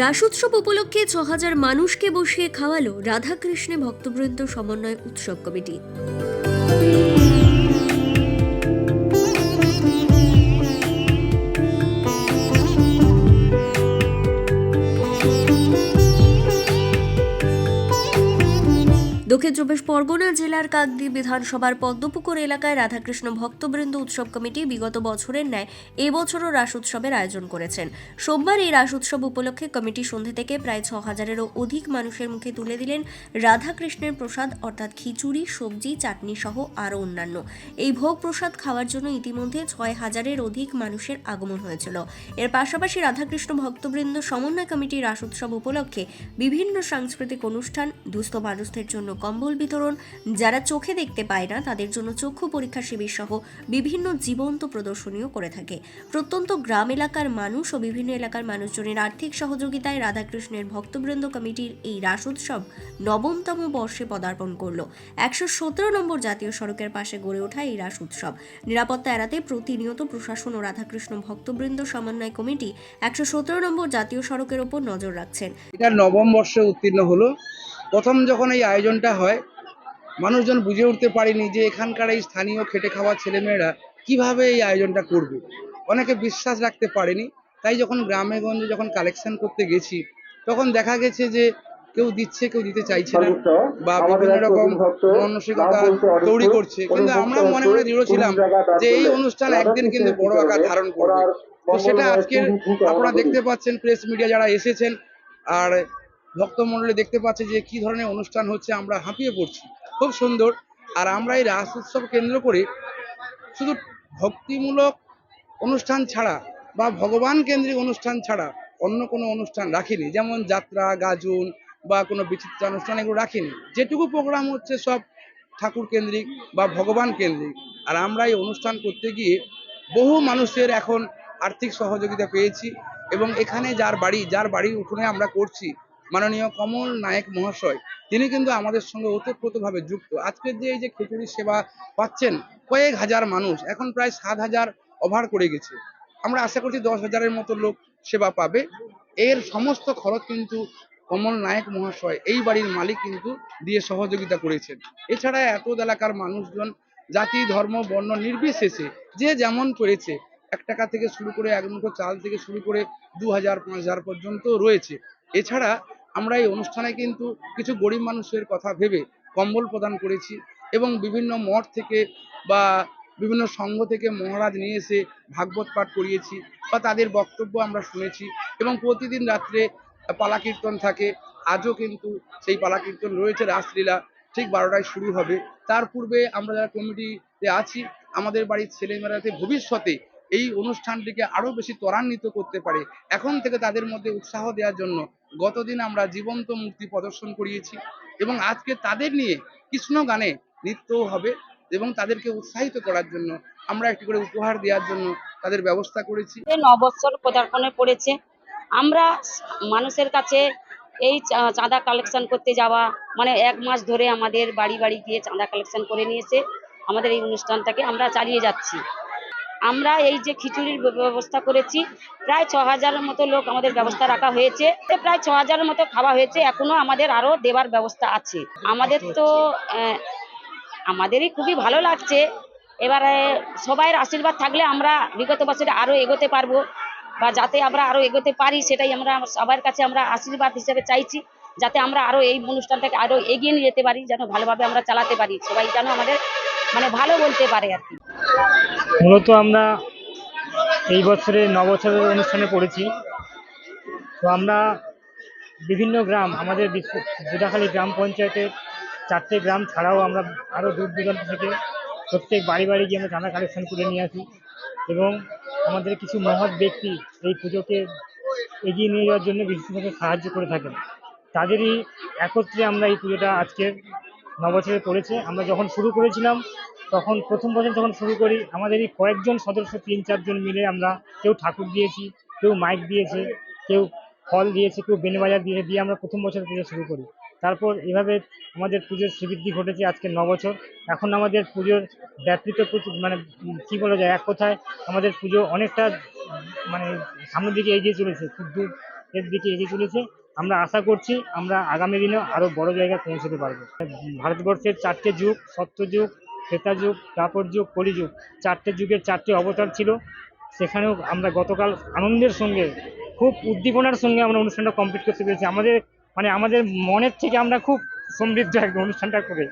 রাস উৎসব উপলক্ষে ছ হাজার মানুষকে বসিয়ে খাওয়ালো রাধাকৃষ্ণে ভক্তবৃন্দ সমন্বয় উৎসব কমিটি। দক্ষিণ চব্বিশ পরগনা জেলার কাকদ্বীপ বিধানসভার পদ্মপুকুর এলাকায় রাধাকৃষ্ণ ভক্তবৃন্দ উৎসব কমিটি বিগত বছরের ন্যায় এবছরও রাস উৎসবের আয়োজন করেছেন। সোমবার এই রাস উৎসব উপলক্ষে কমিটি সন্ধে থেকে প্রায় ছ হাজারেরও অধিক মানুষের মুখে তুলে দিলেন রাধাকৃষ্ণের প্রসাদ, অর্থাৎ খিচুড়ি, সবজি, চাটনি সহ আরও অন্যান্য। এই ভোগ প্রসাদ খাওয়ার জন্য ইতিমধ্যে ছয় হাজারের অধিক মানুষের আগমন হয়েছিল। এর পাশাপাশি রাধাকৃষ্ণ ভক্তবৃন্দ সমন্বয় কমিটির রাস উৎসব উপলক্ষে বিভিন্ন সাংস্কৃতিক অনুষ্ঠান দুস্থ মানুষদের জন্য কম্বল বিতরণ যারা চোখে দেখতে পায় না, তাদের জন্য চক্ষু পরীক্ষা শিবির সহ বিভিন্ন জীবন্ত প্রদর্শনীও করে থাকে। প্রত্যন্ত গ্রাম এলাকার মানুষ ও বিভিন্ন এলাকার মানুষজনের আর্থিক সহযোগিতায় রাধাকৃষ্ণের ভক্তবৃন্দ কমিটির এই রাস উৎসব নবমতম বর্ষে পদার্পণ করল। একশো সতেরো নম্বর জাতীয় সড়কের পাশে গড়ে ওঠা এই রাস উৎসব। নিরাপত্তা এড়াতে প্রতিনিয়ত প্রশাসন ও রাধাকৃষ্ণ ভক্তবৃন্দ সমন্বয় কমিটি একশো সতেরো নম্বর জাতীয় সড়কের ওপর নজর রাখছেন। এটা নবম বর্ষে উত্তীর্ণ হলো। প্রথম যখন এই আয়োজনটা হয় মানুষজন বুঝে উঠতে পারেনি যে এখানকার এই স্থানীয় খেটে খাওয়া ছেলেমেয়েরা কীভাবে এই আয়োজনটা করবে। অনেকে বিশ্বাস রাখতে পারেনি। তাই যখন গ্রামে গঞ্জে যখন কালেকশন করতে গেছি তখন দেখা গেছে যে কেউ দিচ্ছে কেউ দিতে চাইছে না। বা বিভিন্ন রকম মানসিকতা তৈরি করছে। কিন্তু আমরা মনে মনে দৃঢ় ছিলাম যে এই অনুষ্ঠান একদিন কিন্তু বড় আকার ধারণ করবে। তো সেটা আজকের আপনারা দেখতে পাচ্ছেন প্রেস মিডিয়া যারা এসেছেন আর ভক্তমণ্ডলী দেখতে পাচ্ছে যে কি ধরনের অনুষ্ঠান হচ্ছে, আমরা হাঁপিয়ে পড়ছি। খুব সুন্দর। আর আমরা এই রাস উৎসব কেন্দ্র করে শুধু ভক্তিমূলক অনুষ্ঠান ছাড়া বা ভগবান কেন্দ্রিক অনুষ্ঠান ছাড়া অন্য কোনো অনুষ্ঠান রাখিনি। যেমন যাত্রা, গাজন বা কোনো বিচিত্র অনুষ্ঠান এগুলো রাখিনি। যেটুকু প্রোগ্রাম হচ্ছে সব ঠাকুর কেন্দ্রিক বা ভগবান কেন্দ্রিক। আর আমরা এই অনুষ্ঠান করতে গিয়ে বহু মানুষের এখন আর্থিক সহযোগিতা পেয়েছি এবং এখানে যার বাড়ি, যার বাড়ির উঠোনে আমরা করছি মাননীয় কমল নায়ক মহাশয়, তিনি কিন্তু আমাদের সঙ্গে ওতপ্রোতভাবে যুক্ত। আজকের যে এই যে খিচুড়ি সেবা পাচ্ছেন, কয়েক হাজার মানুষ, এখন প্রায় সাত হাজার ওভার করে গেছে। আমরা আশা করছি দশ হাজারের মতো লোক সেবা পাবে। এর সমস্ত খরচ কিন্তু কমল নায়ক মহাশয় এই বাড়ির মালিক কিন্তু দিয়ে সহযোগিতা করেছেন। এছাড়া এত এলাকার মানুষজন, জাতি, ধর্ম, বর্ণ নির্বিশেষে যে যেমন করেছে, এক টাকা থেকে শুরু করে এক মুঠো চাল থেকে শুরু করে দু হাজার, পাঁচ হাজার পর্যন্ত রয়েছে। এছাড়া আমরা এই অনুষ্ঠানে কিন্তু কিছু গরিব মানুষের কথা ভেবে কম্বল প্রদান করেছি এবং বিভিন্ন মঠ থেকে বা বিভিন্ন সংঘ থেকে মহারাজ নিয়ে এসে ভাগবত পাঠ করিয়েছি বা তাদের বক্তব্য আমরা শুনেছি এবং প্রতিদিন রাত্রে পালা কীর্তন থাকে। আজও কিন্তু সেই পালা কীর্তন রয়েছে রাসলীলা, ঠিক বারোটায় শুরু হবে। তার পূর্বে আমরা যারা কমিটিতে আছি, আমাদের বাড়ির ছেলেমেয়েরাতে ভবিষ্যতে এই অনুষ্ঠানটিকে আরও বেশি ত্বরান্বিত করতে পারে। এখন থেকে তাদের মধ্যে উৎসাহ দেওয়ার জন্য গতদিন আমরা জীবন্ত মূর্তি প্রদর্শন করিয়েছি এবং আজকে তাদের নিয়ে কৃষ্ণ গানে নৃত্যও হবে এবং তাদেরকে উৎসাহিত করার জন্য আমরা একটি করে উপহার দেওয়ার জন্য তাদের ব্যবস্থা করেছি। নবৎসর পদার্পণে পড়েছে, আমরা মানুষের কাছে এই চাঁদা কালেকশন করতে যাওয়া মানে এক মাস ধরে আমাদের বাড়ি বাড়ি গিয়ে চাঁদা কালেকশন করে নিয়েছে, আমাদের এই অনুষ্ঠানটাকে আমরা চালিয়ে যাচ্ছি। আমরা এই যে খিচুড়ির ব্যবস্থা করেছি, প্রায় ছ হাজারের মতো লোক আমাদের ব্যবস্থা রাখা হয়েছে। প্রায় ছ হাজারের মতো খাওয়া হয়েছে, এখনও আমাদের আরও দেওয়ার ব্যবস্থা আছে। আমাদের তো আমাদেরই খুবই ভালো লাগছে। এবারে সবাইয়ের আশীর্বাদ থাকলে আমরা বিগত বছরে আরও এগোতে পারব, বা যাতে আমরা আরও এগোতে পারি, সেটাই আমরা সবার কাছে আমরা আশীর্বাদ হিসেবে চাইছি, যাতে আমরা আরও এই অনুষ্ঠানটাকে আরও এগিয়ে নিয়ে যেতে পারি, যেন ভালোভাবে আমরা চালাতে পারি। সবাই যেন আমাদের মানে ভালো বলতে পারে আর কি। মূলত আমরা এই বছরে নবছরের অনুষ্ঠানে পড়েছি। তো আমরা বিভিন্ন গ্রাম, আমাদের জুদাখালী গ্রাম পঞ্চায়েতের চারটে গ্রাম ছাড়াও আমরা আরও দূর দূরান্ত থেকে প্রত্যেক বাড়ি বাড়ি গিয়ে আমরা চাঁদা কালেকশন করে নিয়ে আসি এবং আমাদের কিছু মহৎ ব্যক্তি এই পুজোকে এগিয়ে নিয়ে যাওয়ার জন্য বিশেষভাবে সাহায্য করে থাকেন। তাদেরই একত্রে আমরা এই পুজোটা আজকের নবছরে করেছে। আমরা যখন শুরু করেছিলাম তখন প্রথম বছর যখন শুরু করি আমাদের এই কয়েকজন সদস্য, তিন চারজন মিলে আমরা কেউ ঠাকুর দিয়েছি, কেউ মাইক দিয়েছে, কেউ ফল দিয়েছে, কেউ বেনে বাজার দিয়েছে দিয়ে আমরা প্রথম বছর পুজো শুরু করি। তারপর এভাবে আমাদের পুজোর শ্রীবৃদ্ধি ঘটেছে আজকে ন বছর। এখন আমাদের পুজোর ব্যাপৃত মানে কি বলা যায়, এক কথায় আমাদের পুজো অনেকটা মানে সামনের দিকে এগিয়ে চলেছে, খুব দূর এর দিকে এগিয়ে চলেছে। আমরা আশা করছি আমরা আগামী দিনে আরও বড় জায়গায় পৌঁছতে পারব। ভারতবর্ষের চারটে যুগ সত্যযুগ ত্রেতা যুগ দ্বাপর যুগ কলিযুগ চারটে যুগের চারটে অবতার ছিল। সেখানেও আমরা গতকাল আনন্দের সঙ্গে, খুব উদ্দীপনার সঙ্গে আমরা অনুষ্ঠানটা কমপ্লিট করতে পেরেছি। আমাদের মানে আমাদের মনের থেকে আমরা খুব সমৃদ্ধ একদম অনুষ্ঠানটা করে।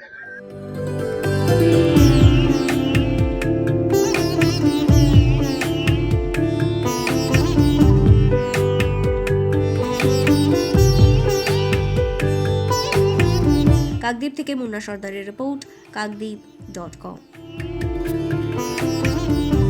কাকদ্বীপ থেকে মুন্না সর্দারের রিপোর্ট কাকদ্বীপ www.thebrainfeed.com.